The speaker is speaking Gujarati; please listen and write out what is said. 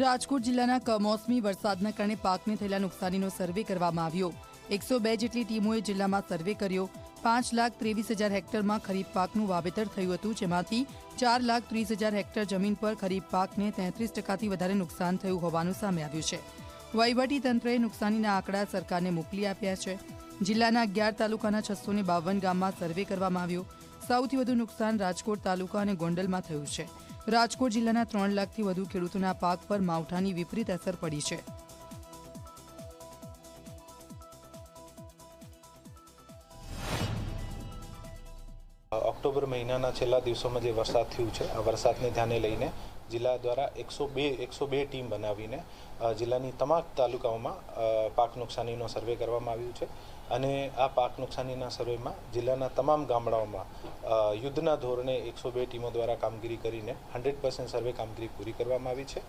રાજકોટ જિલ્લાના કમોસમી વરસાદના કારણે પાકને થયેલા નુકસાનીનો સર્વે કરવામાં આવ્યો. એકસો બે જેટલી ટીમોએ જિલ્લામાં સર્વે કર્યો. પાંચ લાખ ત્રેવીસ હજાર હેક્ટરમાં ખરીફ પાકનું વાવેતર થયું હતું. જેમાંથી ચાર લાખ ત્રીસ હજાર હેક્ટર જમીન પર ખરીફ પાકને તેત્રીસ ટકાથી વધારે નુકસાન થયું હોવાનું સામે આવ્યું છે. વહીવટી તંત્રએ નુકસાનીના આંકડા સરકારને મોકલી આપ્યા છે. જિલ્લાના અગિયાર તાલુકાના છસો બાવન ગામમાં સર્વે કરવામાં આવ્યો. સૌથી વધુ નુકસાન રાજકોટ તાલુકા અને ગોંડલમાં થયું છે. રાજકોટ જિલ્લાના ત્રણ લાખથી વધુ ખેડૂતોના પાક પર માવઠાની વિપરીત અસર પડી છે. ઓક્ટોબર મહિનાના છેલ્લા દિવસોમાં જે વરસાદ થયું છે, આ વરસાદને ધ્યાને લઈને જિલ્લા દ્વારા એકસો બે એકસો બે ટીમ બનાવીને જિલ્લાની તમામ તાલુકાઓમાં પાક નુકસાનીનો સર્વે કરવામાં આવ્યું છે. અને આ પાક નુકસાનીના સર્વેમાં જિલ્લાના તમામ ગામડાઓમાં યુદ્ધના ધોરણે એકસો બે ટીમો દ્વારા કામગીરી કરીને હંડ્રેડ પર્સન્ટ સર્વે કામગીરી પૂરી કરવામાં આવી છે.